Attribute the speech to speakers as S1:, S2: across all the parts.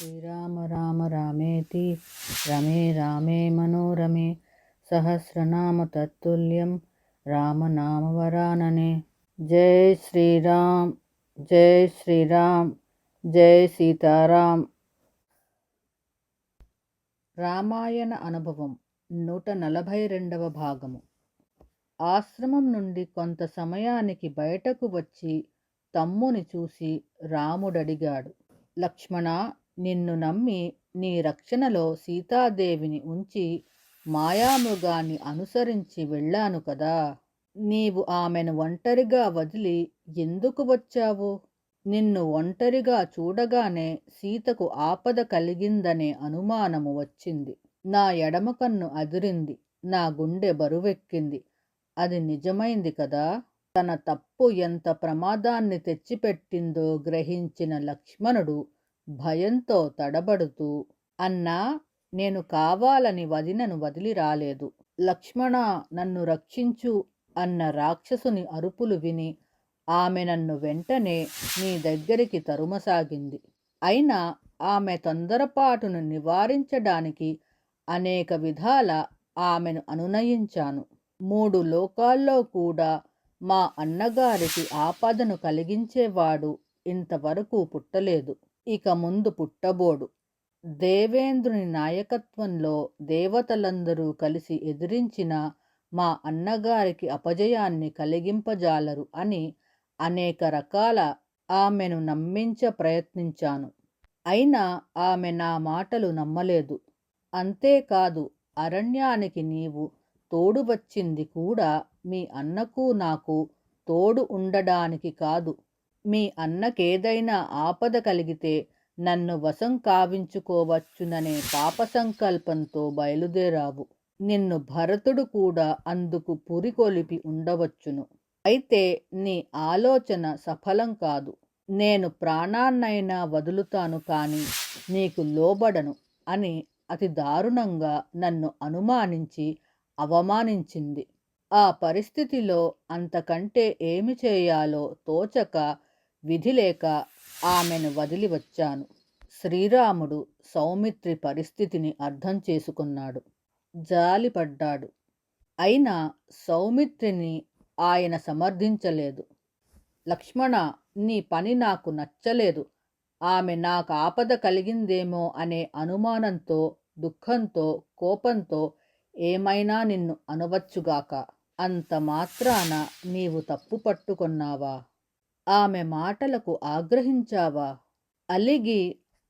S1: శ్రీరామ రామ రామేతి రమే రామే మనోరమే సహస్రనామ తత్తుల్యం రామనామవరాననే జై శ్రీరామ్ జై శ్రీరామ్ జై సీతారాం రామాయణ అనుభవం నూట నలభై రెండవ భాగము. ఆశ్రమం నుండి కొంత సమయానికి బయటకు వచ్చి తమ్ముని చూసి రాముడడిగాడు లక్ష్మణ నిన్ను నమ్మి నీ రక్షణలో సీతాదేవిని ఉంచి మాయామృగాన్ని అనుసరించి వెళ్ళాను కదా. నీవు ఆమెను ఒంటరిగా వదిలి ఎందుకు వచ్చావు? నిన్ను ఒంటరిగా చూడగానే సీతకు ఆపద కలిగిందనే అనుమానము వచ్చింది. నా ఎడమ కన్ను అదిరింది. నా గుండె బరువెక్కింది. అది నిజమైంది కదా? తన తప్పు ఎంత ప్రమాదాన్ని తెచ్చిపెట్టిందో గ్రహించిన లక్ష్మణుడు భయంతో తడబడుతూ అన్నా నేను కావాలని వదినను వదిలి రాలేదు. లక్ష్మణ నన్ను రక్షించు అన్న రాక్షసుని అరుపులు విని ఆమె నన్ను వెంటనే నీ దగ్గరికి తరుమసాగింది. అయినా ఆమె తొందరపాటును నివారించడానికి అనేక విధాల ఆమెను అనునయించాను. మూడు లోకాల్లో కూడా మా అన్నగారికి ఆపదను కలిగించేవాడు ఇంతవరకు పుట్టలేదు. ఇక ముందు పుట్టబోడు. దేవేంద్రుని నాయకత్వంలో దేవతలందరూ కలిసి ఎదిరించిన మా అన్నగారికి అపజయాన్ని కలిగింపజాలరు అని అనేక రకాల ఆమెను నమ్మించ ప్రయత్నించాను. అయినా ఆమె నా మాటలు నమ్మలేదు. అంతేకాదు అరణ్యానికి నీవు తోడు వచ్చింది కూడా మీ అన్నకు నాకు తోడు ఉండడానికి కాదు. మీ అన్నకేదైనా ఆపద కలిగితే నన్ను వశం కావించుకోవచ్చుననే పాప సంకల్పంతో బయలుదేరావు. నిన్ను భరతుడు కూడా అందుకు పురికొలిపి ఉండవచ్చును. అయితే నీ ఆలోచన సఫలం కాదు. నేను ప్రాణాన్నైనా వదులుతాను కానీ నీకు లోబడను అని అతి దారుణంగా నన్ను అనుమానించి అవమానించింది. ఆ పరిస్థితిలో అంతకంటే ఏమి చేయాలో తోచక విధి లేక ఆమెను వదిలి వచ్చాను. శ్రీరాముడు సౌమిత్రి పరిస్థితిని అర్థం చేసుకున్నాడు. జాలిపడ్డాడు అయినా సౌమిత్రిని ఆయన సమర్థించలేదు. లక్ష్మణ నీ పని నాకు నచ్చలేదు. ఆమె నాకు ఆపద కలిగిందేమో అనే అనుమానంతో దుఃఖంతో కోపంతో ఏమైనా నిన్ను అనవచ్చుగాక. అంత మాత్రాన నీవు తప్పు పట్టుకొన్నావా? ఆమె మాటలకు ఆగ్రహించావా? అలిగి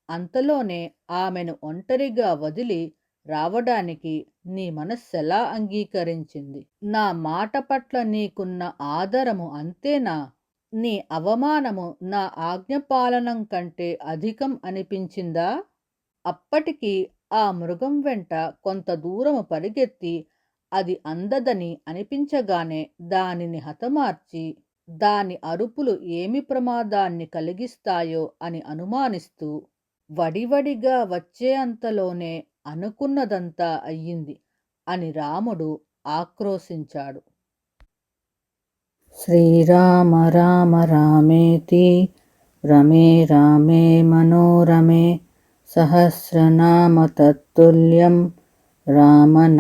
S1: అంతలోనే ఆమెను ఒంటరిగా వదిలి రావడానికి నీ మనస్సెలా అంగీకరించింది? నా మాట పట్ల నీకున్న ఆదరము అంతేనా? నీ అవమానము నా ఆజ్ఞపాలనం కంటే అధికం అనిపించిందా? అప్పటికి ఆ మృగం వెంట కొంత దూరము పరిగెత్తి అది అందదని అనిపించగానే దానిని హతమార్చి దాని అరుపులు ఏమి ప్రమాదాన్ని కలిగిస్తాయో అని అనుమానిస్తూ వడివడిగా వచ్చే అంతలోనే అనుకున్నదంతా అయ్యింది అని రాముడు ఆక్రోశించాడు. శ్రీరామ రామ రామేతి రమే రామే మనోరమే సహస్రనామ తత్తుల్యం రామనామవరాననే